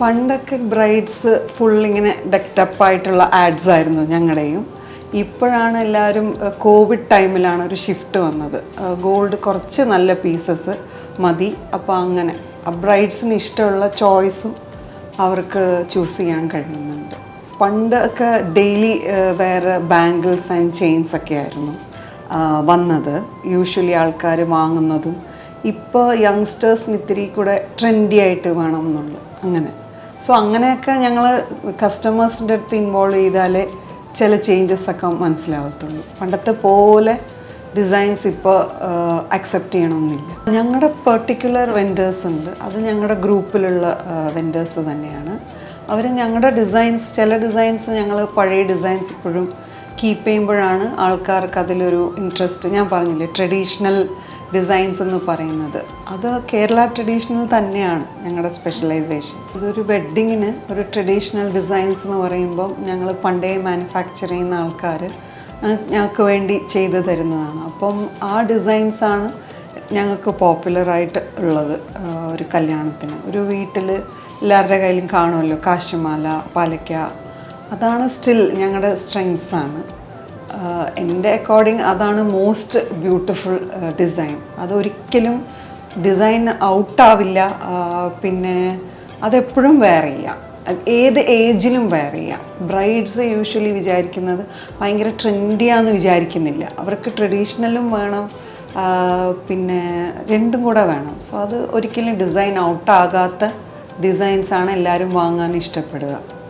പണ്ടൊക്കെ brides full ഇങ്ങനെ ആയിട്ടുള്ള ആഡ്സ് ആയിരുന്നു ഞങ്ങളുടെയും. ഇപ്പോഴാണ് എല്ലാവരും കോവിഡ് ടൈമിലാണ് ഒരു ഷിഫ്റ്റ് വന്നത്. ഗോൾഡ് കുറച്ച് നല്ല പീസസ് മതി. അപ്പോൾ അങ്ങനെ. ബ്രൈഡ്സിന് ഇഷ്ടമുള്ള ചോയ്സും അവർക്ക് ചൂസ് ചെയ്യാൻ കഴിയുന്നുണ്ട്. പണ്ടൊക്കെ ഡെയിലി വേറെ ബാംഗിൾസ് ആൻഡ് ചെയിൻസ് ഒക്കെ ആയിരുന്നു വന്നത്. യൂഷ്വലി ആൾക്കാർ വാങ്ങുന്നതും. ഇപ്പോൾ യങ്സ്റ്റേഴ്സിന് ഇത്തിരി കൂടെ ട്രെൻഡി ആയിട്ട് വേണം എന്നുള്ളു അങ്ങനെ. സോ അങ്ങനെയൊക്കെ ഞങ്ങൾ കസ്റ്റമേഴ്സിന്റെ അടുത്ത് ഇൻവോൾവ് ചെയ്താലേ ചില ചേഞ്ചസ് ഒക്കെ മനസ്സിലാവത്തുള്ളൂ. പണ്ടത്തെ പോലെ ഡിസൈൻസ് ഇപ്പോൾ അക്സെപ്റ്റ് ചെയ്യണമെന്നില്ല ഞങ്ങളുടെ പെർട്ടിക്കുലർ വെൻഡേഴ്സ് ഉണ്ട്. അത് ഞങ്ങളുടെ ഗ്രൂപ്പിലുള്ള വെൻഡേഴ്സ് തന്നെയാണ്. അവർ ഞങ്ങളുടെ ഡിസൈൻസ് ചില ഡിസൈൻസ് ഞങ്ങൾ പഴയ ഡിസൈൻസ് ഇപ്പോഴും കീപ്പ് ചെയ്യുമ്പോഴാണ് ആൾക്കാർക്ക് അതിലൊരു ഇൻട്രസ്റ്റ് ഞാൻ പറഞ്ഞില്ലേ ട്രഡീഷണൽ ഡിസൈൻസ് എന്ന് പറയുന്നത്. അത് കേരള ട്രഡീഷണൽ തന്നെയാണ് ഞങ്ങളുടെ സ്പെഷ്യലൈസേഷൻ ഇതൊരു വെഡ്ഡിങ്ങിന് ഒരു ട്രഡീഷണൽ ഡിസൈൻസ് എന്ന് പറയുമ്പം ഞങ്ങൾ പണ്ടേ മാനുഫാക്ചർ ചെയ്യുന്ന ആൾക്കാർ ഞങ്ങൾക്ക് വേണ്ടി ചെയ്തു തരുന്നതാണ്. അപ്പം ആ ഡിസൈൻസാണ് ഞങ്ങൾക്ക് പോപ്പുലറായിട്ട് ഉള്ളത് ഒരു കല്യാണത്തിന്. ഒരു വീട്ടിൽ എല്ലാവരുടെ കയ്യിലും കാണുമല്ലോ കാശിമാല പാലയ്ക്ക. അതാണ് സ്റ്റിൽ ഞങ്ങളുടെ സ്ട്രെങ്സാണ് എന്റെ അക്കോർഡിംഗ് അതാണ് മോസ്റ്റ് ബ്യൂട്ടിഫുൾ ഡിസൈൻ അതൊരിക്കലും ഡിസൈൻ ഔട്ടാവില്ല പിന്നെ അതെപ്പോഴും വെയർ ചെയ്യാം. ഏത് ഏജിലും വെയർ ചെയ്യാം. ബ്രൈഡ്സ് യൂഷ്വലി വിചാരിക്കുന്നത് ഭയങ്കര ട്രെൻഡിയാന്ന് വിചാരിക്കുന്നില്ല. അവർക്ക് ട്രഡീഷണലും വേണം. പിന്നെ രണ്ടും കൂടെ വേണം. സോ അത് ഒരിക്കലും ഡിസൈൻ ഔട്ടാകാത്ത ഡിസൈൻസാണ് എല്ലാവരും വാങ്ങാൻ ഇഷ്ടപ്പെടുക.